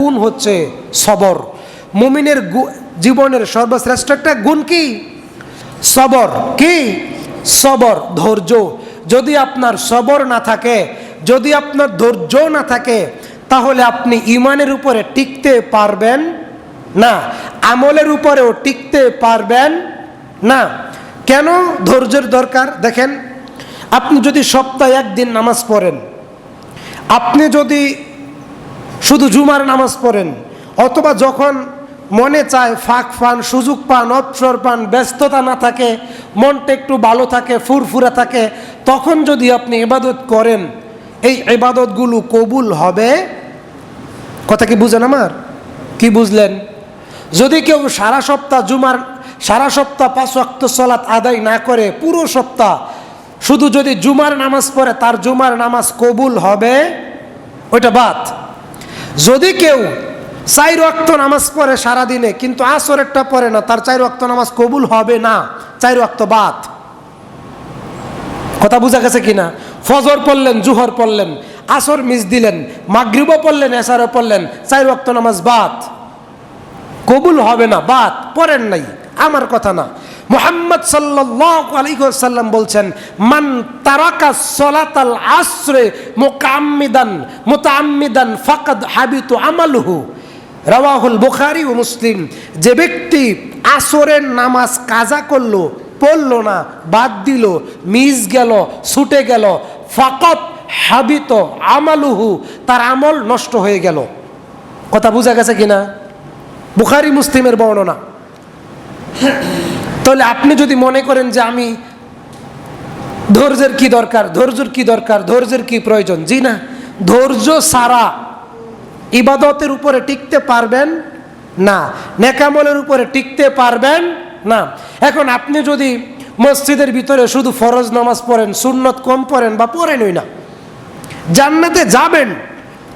গুণ হচ্ছে সবর। মুমিনের জীবনের সর্বশ্রেষ্ঠ একটা গুণ কি? সবর। কি? সবর, ধৈর্য। যদি আপনার সবর না থাকে, যদি আপনার ধৈর্য না থাকে, তাহলে আপনি ইমানের উপরে টিকতে পারবেন না। আমলের উপরেও টিকতে পারবেন না। কেন ধৈর্যের দরকার? দেখেন, আপনি যদি সপ্তাহে একদিন নামাজ পড়েন, আপনি যদি শুধু জুমার নামাজ পড়েন, অথবা যখন মনে চায় ফাঁক পান, সুযোগ পান, অবসর পান, ব্যস্ততা না থাকে, মনটা একটু ভালো থাকে, ফুরফুরা থাকে, তখন যদি আপনি ইবাদত করেন, এই ইবাদতগুলো কবুল হবে? কথা কি বুঝেন আমার? কি বুঝলেন? যদি কেউ সারা সপ্তাহ জুমার, সারা সপ্তাহ পাঁচ ওয়াক্ত সলাৎ আদায় না করে, পুরো সপ্তাহ শুধু যদি জুমার নামাজ পড়ে, তার জুমার নামাজ কবুল হবে? ওইটা বাদ যদি কেউ চার ওয়াক্ত নামাজ পড়ে সারাদিনে, কিন্তু আসরেরটা পড়ে না, তার চার ওয়াক্ত নামাজ কবুল হবে না, চার ওয়াক্ত বাদ। কথা বোঝা গেছে কিনা? ফজর পড়লেন, জুহর পড়লেন, আসর মিস দিলেন, মাগরিবও পড়লেন এসারও পড়লেন, চার ওয়াক্ত নামাজ বাদ। কবুল হবে না, বাদ, পড়েন নাই, আমার কথা না। মোহাম্মদ সাল্লাল্লাহু আলাইহি ওয়াসাল্লাম বলছেন, মান তারাকা সলাতাল আসরে মুকাম্মিদান মুতাআম্মিদান ফাকাদ হাবিতু আমালুহু। রাওয়াহুল বুখারী ও মুসলিম, যে ব্যক্তি আসরের নামাজ কাজা করল, পড়ল না, বাদ দিল, মিস গেল, ছুটে গেল ফাকত হাবিত আমালুহু, তার আমল নষ্ট হয়ে গেল। কথা বোঝা গেছে কিনা? বুখারি, মুসলিমের বর্ণনা। তাহলে আপনি যদি মনে করেন যে আমি ধৈর্যের কি দরকার, ধৈর্যের কি দরকার, ধৈর্যের কি প্রয়োজন? জি না, ধৈর্য সারা। ইবাদতের উপরে টিকতে পারবেন না, নেকামলের উপরে টিকতে পারবেন না। এখন আপনি যদি মসজিদের ভিতরে শুধু ফরজ নামাজ পড়েন, সুন্নত কম পড়েন বা পড়েনই না, জান্নাতে যাবেন।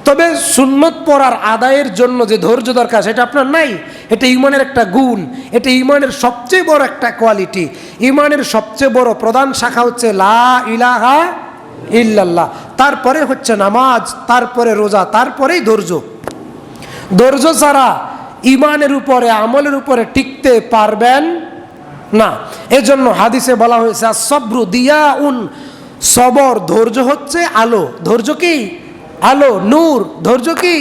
তবে সুন্নত পড়ার আদায়ের জন্য যে ধৈর্য দরকার, সেটা আপনার নাই। এটা ইমানের একটা গুণ, এটা ইমানের সবচেয়ে বড় একটা কোয়ালিটি। ইমানের সবচেয়ে বড় প্রধান শাখা হচ্ছে লা ইলাহা ইল্লাল্লাহ। তারপরে হচ্ছে নামাজ, তারপরে রোজা, তারপরেই ধৈর্য। ধৈর্য ছাড়া ইমানের উপরে, আমলের উপরে টিকতে পারবেন না। এজন্য হাদিসে বলা হয়েছে সব্রু দিয়া উন সবর, ধৈর্য হচ্ছে আলো। ধৈর্য কি? আলো, নূর, ধৈর্য কি?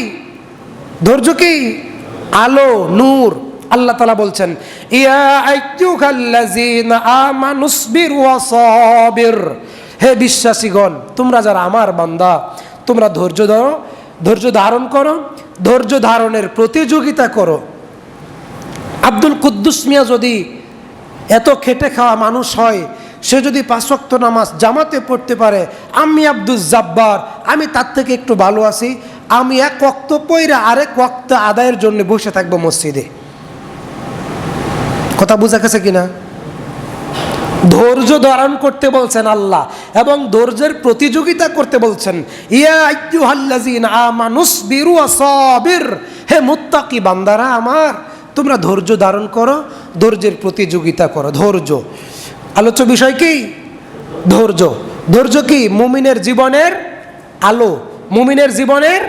ধৈর্য কি? আলো, নূর। আল্লাহ তালা বলছেন হে বিশ্বাসীগণ, তোমরা যারা আমার বান্দা, তোমরা ধৈর্য ধরো, ধৈর্য ধারণ করো, ধৈর্য ধারণের প্রতিযোগিতা করো। আব্দুল কুদ্দুস মিয়া যদি এত খেটে খাওয়া মানুষ হয়, সে যদি পাঁচক্ত নামাজ জামাতে পড়তে পারে, আমি আব্দুল জাব্বার আমি তার থেকে একটু ভালো আছি। আমি এক ওক্ত পইরা আরেক ওক্ত আদায়ের জন্য বসে থাকব মসজিদে। কথা বোঝা গেছে কিনা? ধৈর্য ধারণ করতে বলছেন আল্লাহ এবং ধৈর্যের প্রতিযোগিতা করতে বলছেন। হে মুত্তাকি বান্দারা আমার, তোমরা ধৈর্য ধারণ করো, ধৈর্যের প্রতিযোগিতা করো। ধৈর্য। আলোচ্য বিষয় কি? ধৈর্য। ধৈর্য কি? মুমিনের জীবনের আলো, মুমিনের জীবনের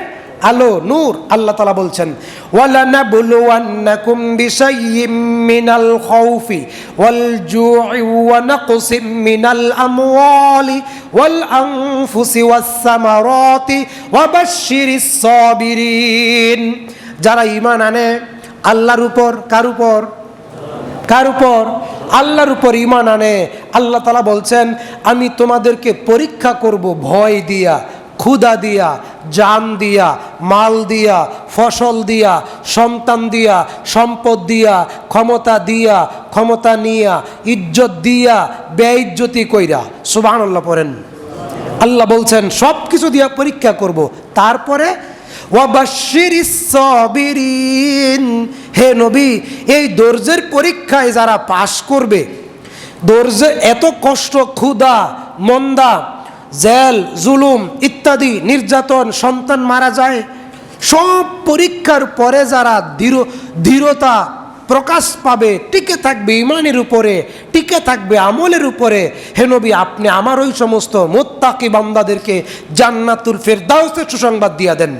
আলো, নূর আল্লাহ তালা বলছেন, ওয়ালানাবলুওয়ান্নাকুম বিশাইয়্যিম মিনাল খাউফি ওয়াল জু'i ওয়া নাকসিম মিনাল আমওয়ালি ওয়াল আনফুসি ওয়াস সামারাতি ওয়া বাশশিরিস সাবিরিন। যারা ঈমান আনে, আল্লাহর উপর, কার উপর? কার উপর? আল্লাহর উপর ইমান আনে। আল্লাহ তালা বলছেন, আমি তোমাদেরকে পরীক্ষা করব ভয় দিয়া। ক্ষুদা দিয়া, জান দিয়া, মাল দিয়া, ফসল দিয়া, সন্তান দিয়া, সম্পদ দিয়া, ক্ষমতা দিয়া, ক্ষমতা নিয়া, ইজ্জত দিয়া বেইজ্জতি কইরা। সুবাহ আল্লাহ পড়েন। আল্লাহ বলছেন সব কিছু দিয়া পরীক্ষা করব। তারপরে হে নবী, এই দর্জের পরীক্ষায় যারা পাশ করবে, দর্জে এত কষ্ট, ক্ষুধা, মন্দা জেল, জুলুম ইত্যাদি, নির্যাতন, সন্তান মারা যায়। সব পরীক্ষার পরে যারা দৃঢ়, দৃঢ়তা প্রকাশ পাবে, টিকে থাকবে ইমানের উপরে, টিকে থাকবে আমলের উপরে হেনবি আপনি আমার ওই সমস্ত মোত্তাকি বান্দাদেরকে জান্নাতুল ফেরদাউসের সুসংবাদ দিয়া দেন।